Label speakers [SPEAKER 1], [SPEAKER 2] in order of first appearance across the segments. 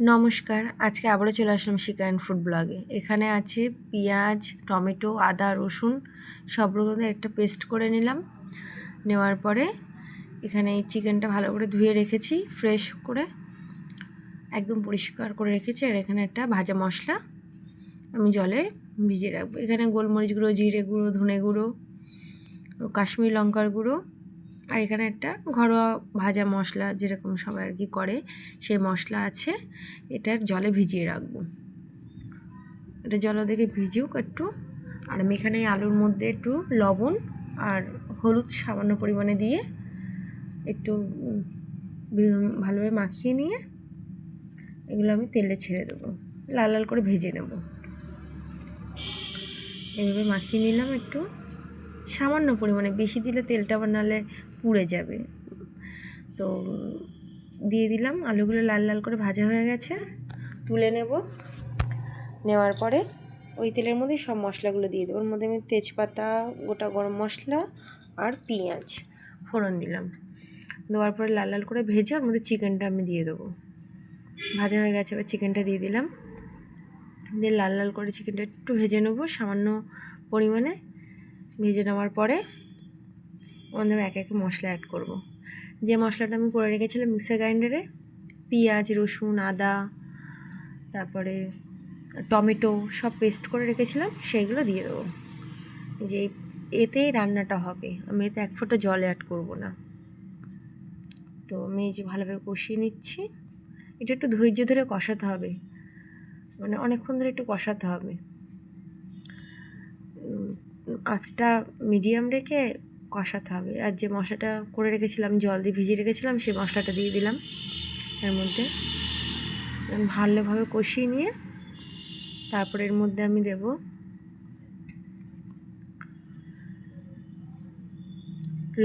[SPEAKER 1] নমস্কার, আজকে আবারও চলে আসলাম শিকা অ্যান্ড ফুড ব্লগে। এখানে আছে পেঁয়াজ, টমেটো, আদা, রসুন, সব রকমের একটা পেস্ট করে নিলাম। নেওয়ার পরে এখানে এই চিকেনটা ভালো করে ধুয়ে রেখেছি, ফ্রেশ করে একদম পরিষ্কার করে রেখেছি। আর এখানে একটা ভাজা মশলা আমি জলে ভিজিয়ে রাখব। এখানে গোলমরিচ গুঁড়ো, জিরে গুঁড়ো, ধনে গুঁড়ো, কাশ্মীর লঙ্কার গুঁড়ো আর এখানে একটা ঘরোয়া ভাজা মশলা যেরকম সবাই আর কি করে, সেই মশলা আছে। এটার জলে ভিজিয়ে রাখব। এটা জল দেখে ভিজুক একটু। আর আমি এখানে আলুর মধ্যে একটু লবণ আর হলুদ সামান্য পরিমাণে দিয়ে একটু ভালোভাবে মাখিয়ে নিয়ে এগুলো আমি তেলে ছেড়ে দেবো। লাল লাল করে ভেজে নেব। এভাবে মাখিয়ে নিলাম একটু। সামান্য পরিমাণে, বেশি দিলে তেলটা আবার নাহলে পুড়ে যাবে। তো দিয়ে দিলাম, আলুগুলো লাল লাল করে ভাজা হয়ে গেছে। তুলে নেব। নেওয়ার পরে ওই তেলের মধ্যে সব মশলাগুলো দিয়ে দেবো। ওর মধ্যে আমি তেজপাতা, গোটা গরম মশলা আর পেঁয়াজ, ফোড়ন দিলাম। দেওয়ার পরে লাল লাল করে ভেজে ওর মধ্যে চিকেনটা আমি দিয়ে দেবো। ভাজা হয়ে গেছে, এবার চিকেনটা দিয়ে দিলাম। দিয়ে লাল লাল করে চিকেনটা একটু ভেজে নেব, সামান্য পরিমাণে। ভেজে নেওয়ার পরে ওদের এক একে মশলা অ্যাড করব। যে মশলাটা আমি করে রেখেছিলাম মিক্সার গ্রাইন্ডারে, পেঁয়াজ, রসুন, আদা, তারপরে টমেটো সব পেস্ট করে রেখেছিলাম, সেইগুলো দিয়ে দেবো। যে এতেই রান্নাটা হবে, আমি এতে এক ফোঁটা জল অ্যাড করব না। তো আমি যে ভালোভাবে কষিয়ে নিচ্ছি। এটা একটু ধৈর্য ধরে কষাতে হবে মানে অনেকক্ষণ ধরে একটু কষাতে হবে। আঁচটা মিডিয়াম রেখে কষাতে হবে। আর যে মশলাটা করে রেখেছিলাম, জল দিয়ে ভিজিয়ে রেখেছিলাম, সেই মশলাটা দিয়ে দিলাম এর মধ্যে। ভালোভাবে কষিয়ে নিয়ে তারপর এর মধ্যে আমি দেব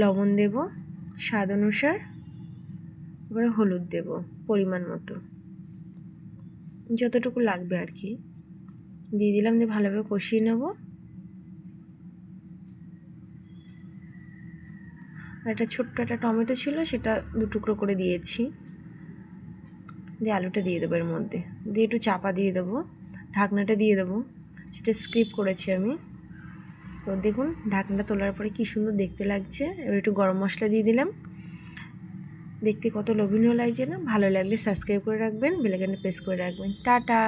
[SPEAKER 1] লবণ দেব, স্বাদ অনুসার, এবারে হলুদ দেব পরিমাণ মতো। যতটুকু লাগবে আর কি। দিয়ে দিলাম, দিয়ে ভালোভাবে কষিয়ে নেব। আর একটা ছোট্ট একটা টমেটো ছিল, সেটা দু টুকরো করে দিয়েছি। দিয়ে আলুটা দিয়ে দেবো এর মধ্যে। দিয়ে একটু চাপা দিয়ে দেবো, ঢাকনাটা দিয়ে দেবো। সেটা স্ক্রিপ করেছি আমি। তো দেখুন, ঢাকনাটা তোলার পরে কী সুন্দর দেখতে লাগছে। এবার একটু গরম মশলা দিয়ে দিলাম। দেখতে কত লোভনীয় লাগছে না? ভালো লাগলে সাবস্ক্রাইব করে রাখবেন বেলাকানটা প্রেস করে রাখবেন। টাটা!